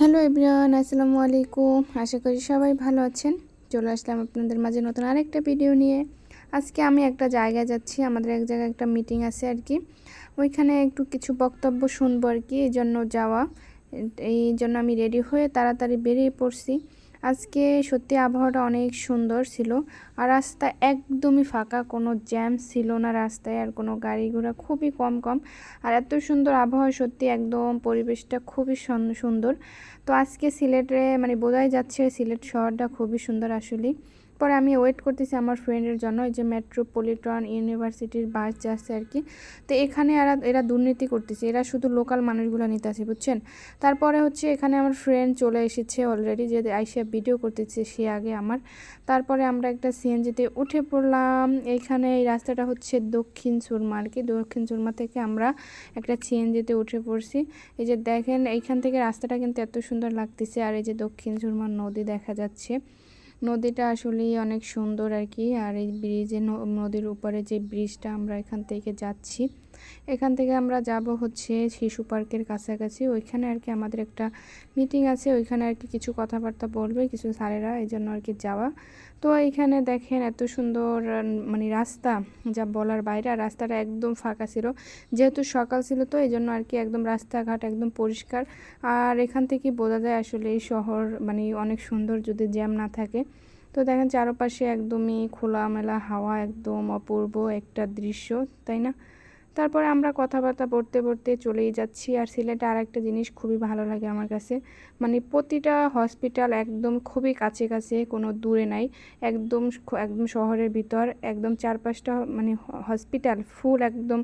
Hello everyone, আসসালামু আলাইকুম। আশা করি সবাই ভালো আছেন। চলে আসলাম আপনাদের মাঝে নতুন আরেকটা ভিডিও নিয়ে। আজকে আমি একটা জায়গায় যাচ্ছি, আমাদের এক জায়গায় একটা মিটিং আছে আর কি। ওইখানে একটু কিছু বক্তব্য শুনব আর কি, এই জন্য যাওয়া। এই জন্য আমি রেডি হয়ে তাড়াতাড়ি বেরিয়ে পড়ছি। আজকে সত্যি আবহাওয়াটা অনেক সুন্দর ছিল। আর রাস্তা একদমই ফাঁকা, কোনো জ্যাম ছিল না রাস্তায়, আর কোনো গাড়ি ঘোড়া খুবই কম কম। আর এত সুন্দর আবহাওয়া সত্যি একদম পরিবেশটা খুবই সুন্দর। তো আজকে সিলেটে মানে বোঝাই যাচ্ছে সিলেট শহরটা খুবই সুন্দর আসলেই। পরে আমি ওয়েট করতেছি আমার ফ্রেন্ডের জন্য, এই যে মেট্রোপলিটন ইউনিভার্সিটির বাস যাচ্ছে আর কি। তো এখানে এরা এরা দুর্নীতি করতেছে, এরা শুধু লোকাল মানুষগুলো নিতে আসে বুঝছেন? তারপরে হচ্ছে এখানে আমার ফ্রেন্ড চলে এসেছে অলরেডি যে আইসিয়া ভিডিও করতেছে সে আগে আমার। তারপরে আমরা একটা সিএনজিতে উঠে পড়লাম এইখানে এই রাস্তাটা হচ্ছে দক্ষিণ সুরমা আর কি। দক্ষিণ সুরমা থেকে আমরা একটা সিএনজিতে উঠে পড়ছি। এই যে দেখেন, এইখান থেকে রাস্তাটা কিন্তু এত সুন্দর লাগতেছে, আর এই যে দক্ষিণ সুরমা নদী দেখা যাচ্ছে। নদীটা আসলেই অনেক সুন্দর আর কি আর এই ব্রিজে নদীর উপরে যে ব্রিজটা আমরা এখান থেকে যাচ্ছি, এখান থেকে আমরা যাব হচ্ছে শিশু পার্কের কাছাকাছি। ওইখানে আর কি আমাদের একটা মিটিং আছে, ওইখানে আর কি কিছু কথাবার্তা বলবে কিছু স্যারেরা এই জন্য আর কি যাওয়া। তো এইখানে দেখেন এত সুন্দর মানে রাস্তা যা বলার বাইরে, আর রাস্তাটা একদম ফাঁকা ছিল। যেহেতু সকাল ছিল তো এই জন্য আর কি একদম রাস্তাঘাট একদম পরিষ্কার। আর এখান থেকে বোঝা যায় আসলে এই শহর মানে অনেক সুন্দর যদি জ্যাম না থাকে। তো দেখেন চারপাশে একদমই খোলামেলা হাওয়া, একদম অপূর্ব একটা দৃশ্য, তাই না? তারপরে আমরা কথাবার্তা পড়তে পড়তে চলেই যাচ্ছি আর সিলেটে আর একটা জিনিস খুবই ভালো লাগে আমার কাছে। মানে প্রতিটা হসপিটাল একদম খুবই কাছে কাছে, কোনো দূরে নাই, একদম একদম শহরের ভিতর, একদম চারপাশটা মানে হসপিটাল ফুল একদম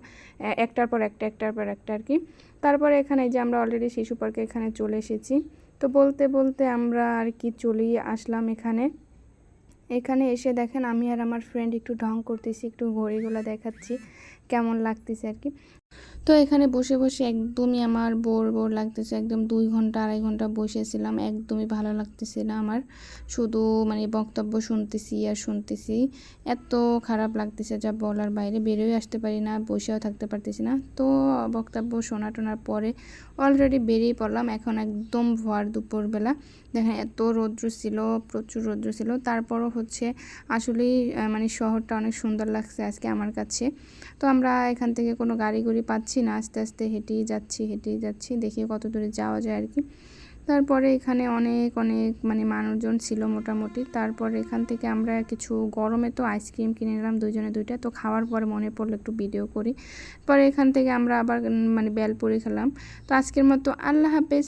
একটার পর একটা, একটার পর একটা আর কি। তারপরে এখানে যে আমরা অলরেডি শিশু পার্কে এখানে চলে এসেছি। তো বলতে বলতে আমরা আর কি চলেই আসলাম এখানে। এখানে এসে দেখেন আমি আর আমার ফ্রেন্ড একটু ঢং করতেছি, একটু ঘড়িগুলো দেখাচ্ছি, কেমন লাগতেছে আর কি। তো এখানে বসে বসে একদমই আমার বোর বোর লাগতেছে। একদম দুই ঘণ্টা, আড়াই ঘণ্টা বসেছিলাম, একদমই ভালো লাগতেছে না আমার। শুধু মানে বক্তব্য শুনতেছি আর শুনতেছি। এত খারাপ লাগতেছে যা বলার বাইরে, বেরোয় আসতে পারি না, বসেও থাকতে পারতেছি না। তো বক্তব্য শোনা টোনার পরে অলরেডি বেরিয়ে পড়লাম। এখন একদম ভর দুপুরবেলা। দেখেন এত রৌদ্র ছিল, প্রচুর রৌদ্র ছিল। তারপরও হচ্ছে আসলেই মানে শহরটা অনেক সুন্দর লাগছে আজকে আমার কাছে। তো আমরা এখান থেকে কোনো গাড়ি গুড়ি পাচ্ছি না, আস্তে আস্তে হেঁটেই যাচ্ছি হেঁটেই যাচ্ছি, দেখি কত দূরে যাওয়া যায় আর কি। তারপরে এখানে অনেক অনেক মানে মানুষজন ছিল মোটামুটি। তারপরে এখান থেকে আমরা কিছু গরমে তো আইসক্রিম কিনে নিলাম দুজনে দুইটা। তো খাওয়ার পরে মনে পড়ল একটু ভিডিও করি। পরে এখান থেকে আমরা আবার মানে বেলপুরি খেলাম। তো আজকের মতো আল্লাহ হাফেজ।